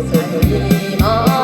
Це